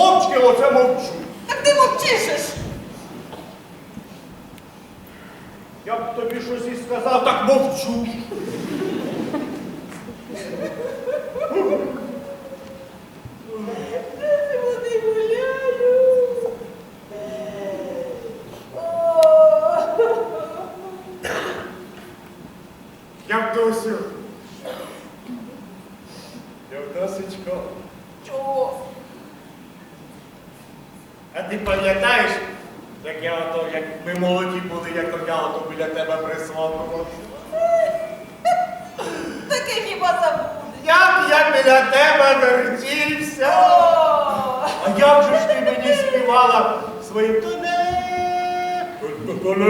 Мовчки оце мовчу. Так ти мовчишеш. Я б тобі щось і сказав, так мовчу. Явдосю. Явдосечко. Чого? А ти пам'ятаєш, як я ото, як ми молоді були, як я ото біля тебе прислав? Таке хіба забуде? Як я біля тебе вертівся? А як же ж ти мені співала своїм тоне? Тоне,